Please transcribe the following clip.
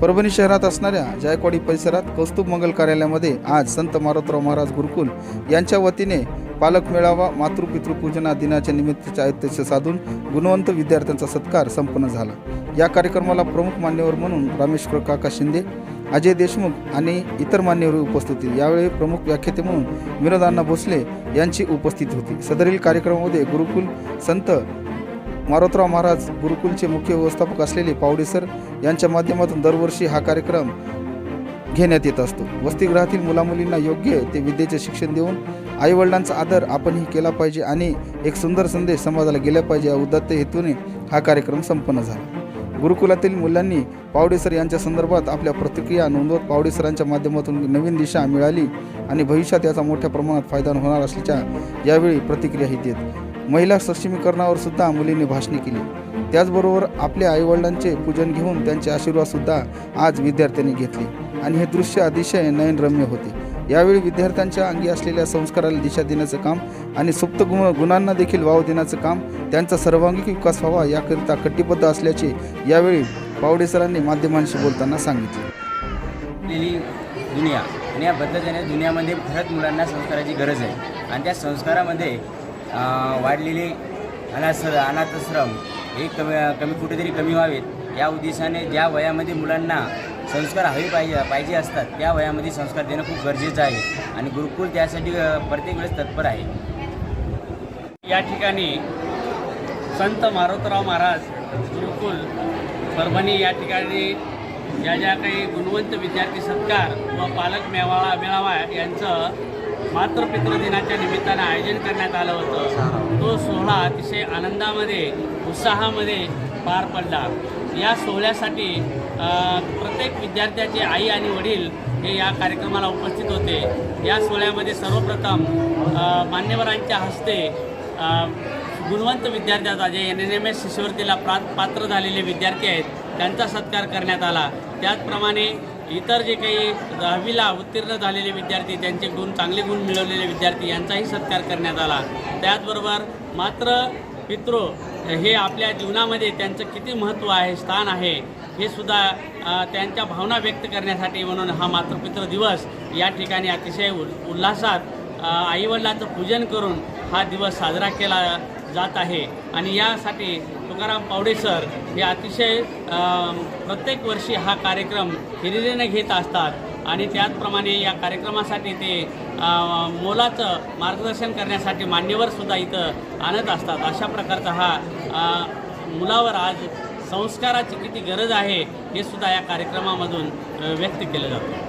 परभणी शहरात असणाऱ्या जायकवाडी परिसरात कौस्तुभ मंगल कार्यालयामध्ये आज संत मारोतराव महाराज गुरुकुल यांच्या वतीने पालक मेळावा मातृपितृपूजना दिनाच्या निमित्ताचे आयुत्य साधून गुणवंत विद्यार्थ्यांचा सत्कार संपन्न झाला. या कार्यक्रमाला प्रमुख मान्यवर म्हणून रामेश्वर काका शिंदे अजय देशमुख आणि इतर मान्यवर उपस्थित होते. यावेळी प्रमुख व्याख्याते म्हणून विनोदांना भोसले यांची उपस्थिती होती. सदरील कार्यक्रमामध्ये गुरुकुल संत मारोतराव महाराज गुरुकुलचे मुख्य व्यवस्थापक असलेले पावडेसर यांच्या माध्यमातून दरवर्षी हा कार्यक्रम घेण्यात येत असतो. वसतिगृहातील मुलामुलींना योग्य ते विद्येचे शिक्षण देऊन आईवडिलांचा आदर आपणही केला पाहिजे आणि एक सुंदर संदेश समाजाला गेला पाहिजे या उदात्त हेतूने हा कार्यक्रम संपन्न झाला. गुरुकुलातील मुलांनी पावडेसर यांच्या संदर्भात आपल्या प्रतिक्रिया नोंदवत पावडेसरांच्या माध्यमातून नवीन दिशा मिळाली आणि भविष्यात याचा मोठ्या प्रमाणात फायदा होणार असल्याच्या यावेळी प्रतिक्रियाही देत महिला सक्षमीकरणावर सुद्धा मुलींनी भाषणे केली. त्याचबरोबर आपल्या आईवडिलांचे पूजन घेऊन त्यांचे आशीर्वाद सुद्धा आज विद्यार्थ्यांनी घेतले. आणि हे दृश्य अतिशय नयनरम्य होते. यावेळी विद्यार्थ्यांच्या अंगी असलेल्या संस्काराला दिशा देण्याचं काम आणि सुप्त गुण गुणांना देखील वाव देण्याचं काम त्यांचा सर्वांगीण विकास व्हावा याकरिता कटिबद्ध असल्याचे यावेळी पावडेसरांनी माध्यमांशी बोलताना सांगितले. दुनिया आणि या बदलत्या दुनियामध्ये खरंच मुलांना संस्काराची गरज आहे. आणि त्या संस्कारामध्ये वाढलेले अनासर अनाथाश्रम हे कमी कमी कुठेतरी कमी व्हावेत. या उद्देशाने ज्या वयामध्ये मुलांना संस्कार हवे पाहिजे पाहिजे असतात त्या वयामध्ये संस्कार देणं खूप गरजेचं आहे आणि गुरुकुल त्यासाठी प्रत्येक वेळेस तत्पर आहे. या ठिकाणी संत मारोतराव महाराज गुरुकुल परभणी या ठिकाणी ज्या ज्या काही गुणवंत विद्यार्थी सत्कार व पालक मेवाळा मेळावा यांचं मातृपितृ दिनाच्या निमित्तानं आयोजन करण्यात आलं होतं. तो सोहळा अतिशय आनंदामध्ये उत्साहामध्ये पार पडला. या सोहळ्यासाठी प्रत्येक विद्यार्थ्याचे आई आणि वडील हे या कार्यक्रमाला उपस्थित होते. या सोहळ्यामध्ये सर्वप्रथम मान्यवरांच्या हस्ते गुणवंत विद्यार्थ्याचा जे एन एन एम एस शिष्यवृत्तीला प्रा पात्र झालेले विद्यार्थी आहेत त्यांचा सत्कार करण्यात आला. त्याचप्रमाणे इतर जे काही दहावीला उत्तीर्ण झालेले विद्यार्थी त्यांचे गुण चांगले गुण मिळवलेले विद्यार्थी यांचाही सत्कार करण्यात आला. त्याचबरोबर मात्र पितृ हे आपल्या जीवनामध्ये त्यांचं किती महत्त्व आहे स्थान आहे हे सुद्धा त्यांच्या भावना व्यक्त करण्यासाठी म्हणून हा मातृपितृ दिवस या ठिकाणी अतिशय उल्हासात आईवडिलांचं पूजन करून हा दिवस साजरा केला जात आहे. आणि यासाठी तुकाराम पावडे सर हे अतिशय प्रत्येक वर्षी हा कार्यक्रम हिरिरीने घेत असतात. आणि त्याचप्रमाणे या कार्यक्रमासाठी ते मोलाचं मार्गदर्शन करण्यासाठी मान्यवरसुद्धा इथं आणत असतात. अशा प्रकारचा हा मुलावर आज संस्काराची किती गरज आहे हे सुद्धा या कार्यक्रमामधून व्यक्त केलं जातं.